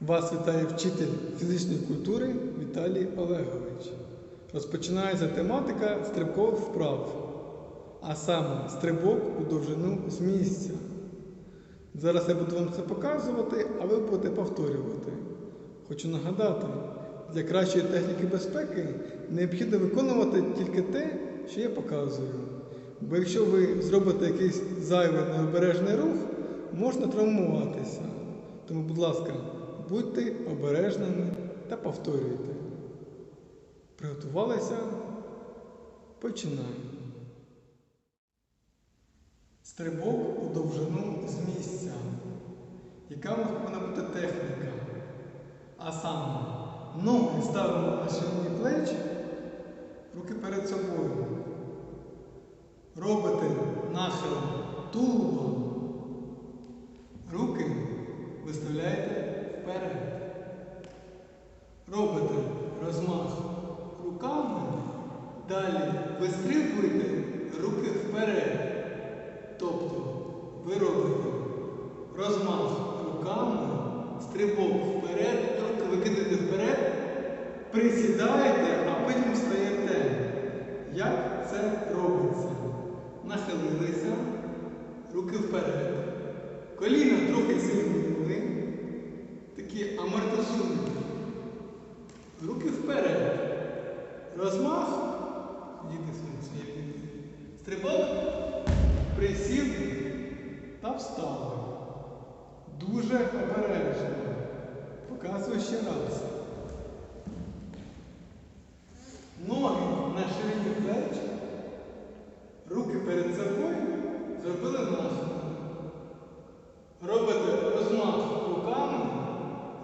Вас вітає вчитель фізичної культури Віталій Олегович. Розпочинається тематика стрибкових вправ, а саме стрибок у довжину з місця. Зараз я буду вам це показувати, а ви будете повторювати. Хочу нагадати, для кращої техніки безпеки необхідно виконувати тільки те, що я показую. Бо якщо ви зробите якийсь зайвий необережний рух, можна травмуватися. Тому, будь ласка, будьте обережними та повторюйте. Приготувалися? Починаємо. Стрибок у довжину з місця. Яка повинна бути техніка? А саме, ноги ставимо на ширині плеч, руки перед собою. Робите нахил тулуба, руки виставляєте вперед. Робите розмах руками, далі вистрибуєте руки вперед. Тобто ви робите розмах руками, стрибок вперед, руки викидаєте вперед, присідаєте, а потім встаєте. Як це робиться? Нахилилися, руки вперед. Коліна трохи зігнули, такі амортизують. Руки вперед. Розмах. Діти діти. Стрибок. Присів та встали. Дуже обережно. Показую ще раз. Ноги на ширині плеч, руки перед собою зробили нахил. Робите розмах руками,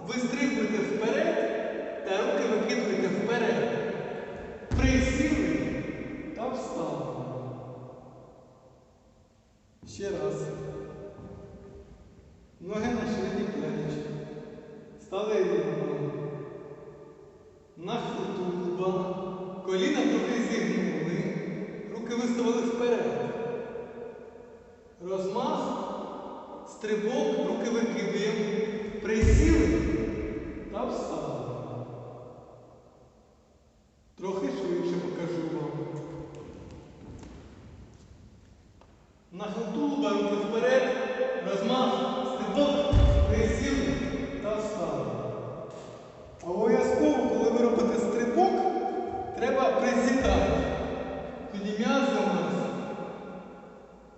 вистрибуєте вперед та руки викидуєте вперед. Присіли та встали. Ще раз. Ноги на ширині плеч. Стали рівно. Нахил тулуба. Коліна трохи зігнули. Руки виставили вперед. Розмах. Стрибок, руки викидаємо. Присіли та встали. Трохи швидше покажу вам. Нахил присідати. Тоді м'язи у нас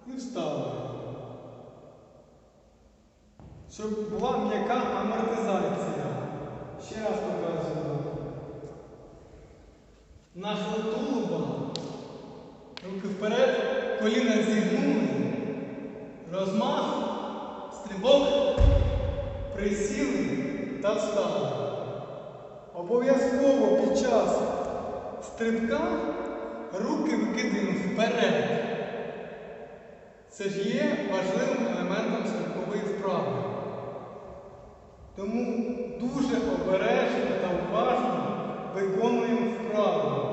і встали. Щоб була м'яка амортизація. Ще раз показую. Нахил тулуба. Руки вперед, коліна зігнули. Розмах, стрибок, присіли та встали. Обов'язково під час стрибка руки викидаємо вперед. Це ж є важливим елементом стрибкової вправи. Тому дуже обережно та уважно виконуємо вправу.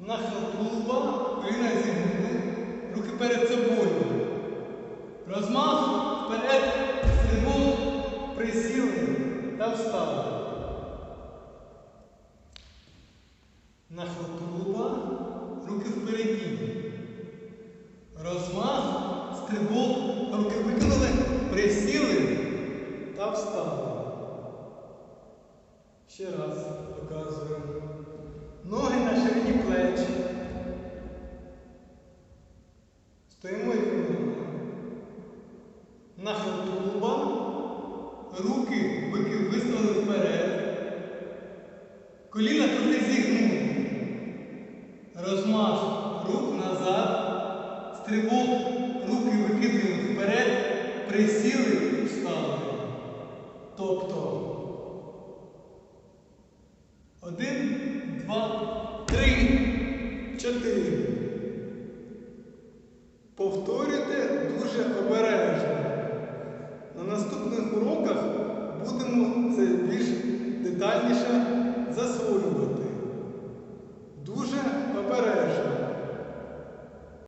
Нахил тулуба, коліна зігнули, руки перед собою. Розмах вперед, стрибок, присіли та встали. Нахил тулуба, руки впереді. Розмах, стрибок, руки викинули, присіли та встали. Ще раз показую. Ноги на ширині плеч. Стоїмо рівно. Нахил тулуба, руки вики виставили вперед. Коліна трохи зігнули. Стрибок, руки викидаємо вперед, присіли, встали. Тобто один, два, три, чотири. Повторюйте дуже обережно. На наступних уроках